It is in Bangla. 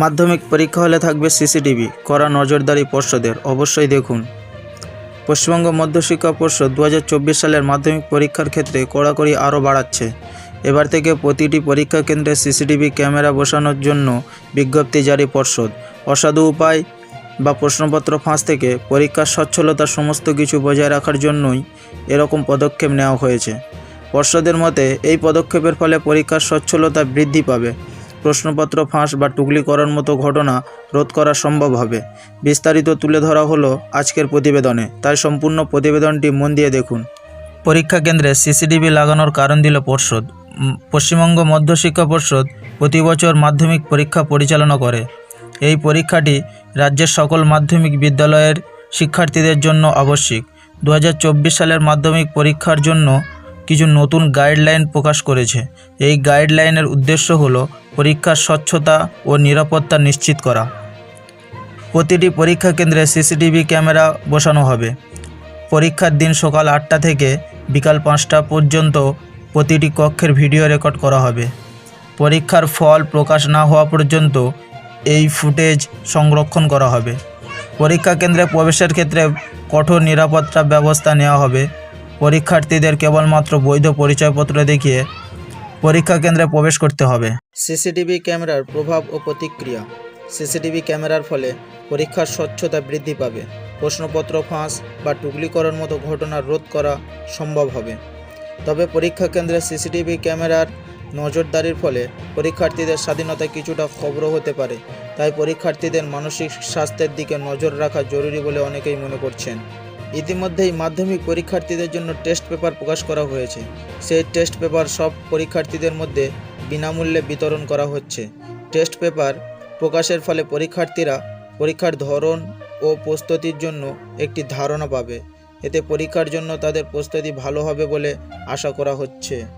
মাধ্যমিক পরীক্ষা হলে থাকবে সিসিটিভি। করা নজরদারি পর্ষদের। অবশ্যই দেখুন। পশ্চিমবঙ্গ মধ্যশিক্ষা পর্ষদ দু হাজার চব্বিশ সালের মাধ্যমিক পরীক্ষার ক্ষেত্রে কড়াকড়ি আরও বাড়াচ্ছে। এবার থেকে প্রতিটি পরীক্ষা কেন্দ্রে সিসিটিভি ক্যামেরা বসানোর জন্য বিজ্ঞপ্তি জারি পর্ষদ। অসাধু উপায় বা প্রশ্নপত্র ফাঁস থেকে পরীক্ষার স্বচ্ছলতা সমস্ত কিছু বজায় রাখার জন্যই এরকম পদক্ষেপ নেওয়া হয়েছে। পর্ষদের মতে, এই পদক্ষেপের ফলে পরীক্ষার স্বচ্ছলতা বৃদ্ধি পাবে। প্রশ্নপত্র ফাঁস বা টুকলি করার মতো ঘটনা রোধ করা সম্ভব হবে। বিস্তারিত তুলে ধরা হলো আজকের প্রতিবেদনে। তাই সম্পূর্ণ প্রতিবেদনটি মন দিয়ে দেখুন। পরীক্ষা কেন্দ্রে সিসিটিভি লাগানোর কারণ দিল পর্ষদ। পশ্চিমবঙ্গ মধ্যশিক্ষা পর্ষদ প্রতি বছর মাধ্যমিক পরীক্ষা পরিচালনা করে। এই পরীক্ষাটি রাজ্যের সকল মাধ্যমিক বিদ্যালয়ের শিক্ষার্থীদের জন্য আবশ্যিক। দু হাজার চব্বিশ সালের মাধ্যমিক পরীক্ষার জন্য কিছু নতুন গাইডলাইন প্রকাশ করেছে। এই গাইডলাইনের উদ্দেশ্য হলো পরীক্ষার স্বচ্ছতা ও নিরাপত্তা নিশ্চিত করা। প্রতিটি পরীক্ষা কেন্দ্রে সিসিটিভি ক্যামেরা বসানো হবে। পরীক্ষার দিন সকাল আটটা থেকে বিকাল পাঁচটা পর্যন্ত প্রতিটি কক্ষের ভিডিও রেকর্ড করা হবে। পরীক্ষার ফল প্রকাশ না হওয়া পর্যন্ত এই ফুটেজ সংরক্ষণ করা হবে। পরীক্ষা কেন্দ্রে প্রবেশের ক্ষেত্রে কঠোর নিরাপত্তা ব্যবস্থা নেওয়া হবে। পরীক্ষার্থীদের কেবলমাত্র বৈধ পরিচয়পত্র দেখিয়ে পরীক্ষা কেন্দ্রে প্রবেশ করতে হবে। সিসিটিভি ক্যামেরার প্রভাব ও প্রতিক্রিয়া। সিসিটিভি ক্যামেরার ফলে পরীক্ষার স্বচ্ছতা বৃদ্ধি পাবে। প্রশ্নপত্র ফাঁস বা টুকলিকরণ মতো ঘটনা রোধ করা সম্ভব হবে। তবে পরীক্ষা কেন্দ্রে সিসিটিভি ক্যামেরার নজরদারির ফলে পরীক্ষার্থীদের স্বাধীনতা কিছুটা খবর হতে পারে। তাই পরীক্ষার্থীদের মানসিক স্বাস্থ্যের দিকে নজর রাখা জরুরি বলে অনেকেই মনে করছেন। ইতিমধ্যেই মাধ্যমিক পরীক্ষার্থীদের জন্য টেস্ট পেপার প্রকাশ করা হয়েছে। সেই টেস্ট পেপার সব পরীক্ষার্থীদের মধ্যে বিনামূল্যে বিতরণ করা হচ্ছে। টেস্ট পেপার প্রকাশের ফলে পরীক্ষার্থীরা পরীক্ষার ধরন ও প্রস্তুতির জন্য একটি ধারণা পাবে। এতে পরীক্ষার জন্য তাদের প্রস্তুতি ভালো হবে বলে আশা করা হচ্ছে।